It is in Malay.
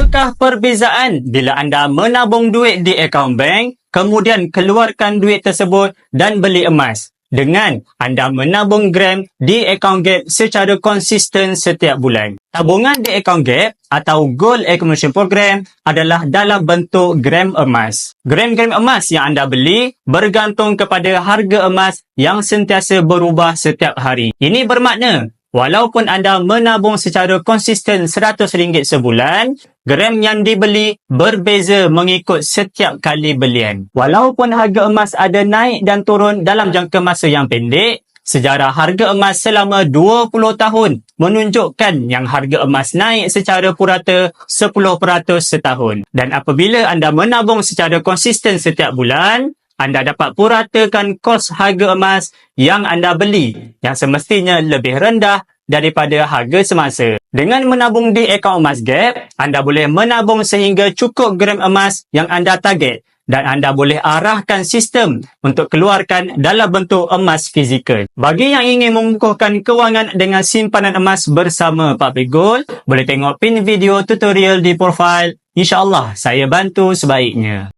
Apakah perbezaan bila anda menabung duit di akaun bank, kemudian keluarkan duit tersebut dan beli emas? Dengan anda menabung gram di akaun gap secara konsisten setiap bulan. Tabungan di akaun gap atau Gold Accumulation Program adalah dalam bentuk gram emas. Gram-gram emas yang anda beli bergantung kepada harga emas yang sentiasa berubah setiap hari. Ini bermakna Walaupun anda menabung secara konsisten RM100 sebulan, gram yang dibeli berbeza mengikut setiap kali belian. Walaupun harga emas ada naik dan turun dalam jangka masa yang pendek, sejarah harga emas selama 20 tahun menunjukkan yang harga emas naik secara purata 10% setahun. Dan apabila anda menabung secara konsisten setiap bulan, anda dapat puratakan kos harga emas yang anda beli yang semestinya lebih rendah daripada harga semasa. Dengan menabung di akaun emas Gap, anda boleh menabung sehingga cukup gram emas yang anda target dan anda boleh arahkan sistem untuk keluarkan dalam bentuk emas fizikal. Bagi yang ingin mengukuhkan kewangan dengan simpanan emas bersama Pak Gold, boleh tengok pin video tutorial di profil. InsyaAllah saya bantu sebaiknya.